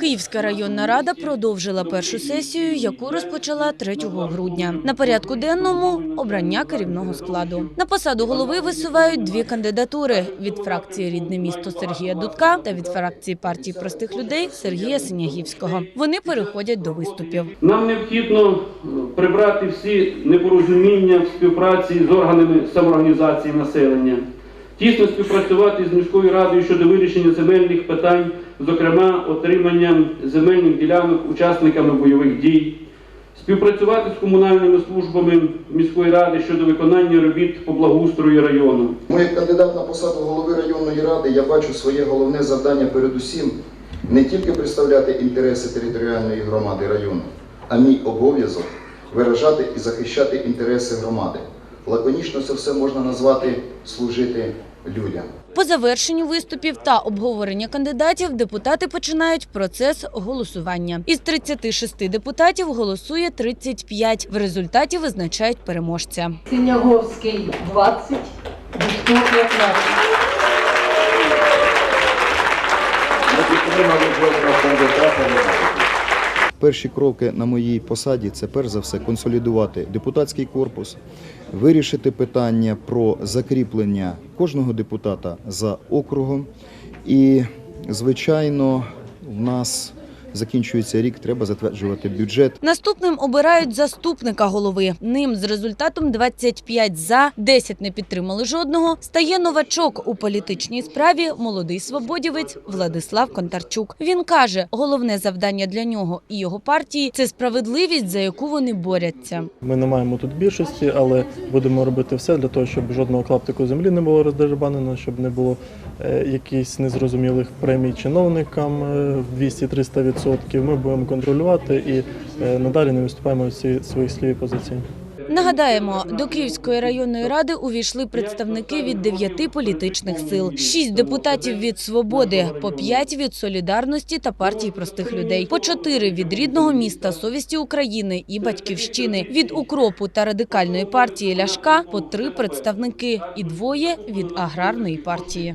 Київська районна рада продовжила першу сесію, яку розпочала 3 грудня. На порядку денному обрання керівного складу. На посаду голови висувають дві кандидатури від фракції Рідне місто Сергія Дудка та від фракції партії простих людей Сергія Синягівського. Вони переходять до виступів. Нам необхідно е, прибрати всі непорозуміння в співпраці з органами самоорганізації населення, тісно співпрацювати з міською радою щодо вирішення земельних питань, зокрема отримання земельних ділянок учасниками бойових дій, співпрацювати з комунальними службами міської ради щодо виконання робіт по благоустрою району. Тому як кандидат на посаду голови районної ради я бачу своє головне завдання передусім не тільки представляти інтереси територіальної громади району, а мій обов'язок виражати і захищати інтереси громади. Лаконічно це все можна назвати служити людям. По завершенню виступів та обговорення кандидатів депутати починають процес голосування. Із 36 депутатів голосує 35. В результаті визначають переможця. Синяговський 20, Дудко 15. Перші кроки на моїй посаді це перш за все консолідувати депутатський корпус, вирішити питання про закріплення кожного депутата за округом. І, звичайно, в нас закінчується рік, треба затверджувати бюджет. Наступним обирають заступника голови. Ним з результатом 25 за, 10 не підтримали жодного. Стає новачок у політичній справі молодий свободівець Владислав Контарчук. Він каже, головне завдання для нього і його партії це справедливість, за яку вони борються. Ми не маємо тут більшості, але будемо робити все для того, щоб жодного клаптику землі не було роздербанено, щоб не було е, якихось незрозумілих премій чиновникам е, в 200-300%. Ми будемо контролювати і е, надалі не виступаємо всі своїх слів і позицій. Нагадаємо, до Київської районної ради увійшли представники від дев'яти політичних сил: шість депутатів від свободи, по п'ять від солідарності та партії простих людей, по чотири від рідного міста совісті України і батьківщини, від укропу та радикальної партії Ляшка по три представники і двоє від аграрної партії.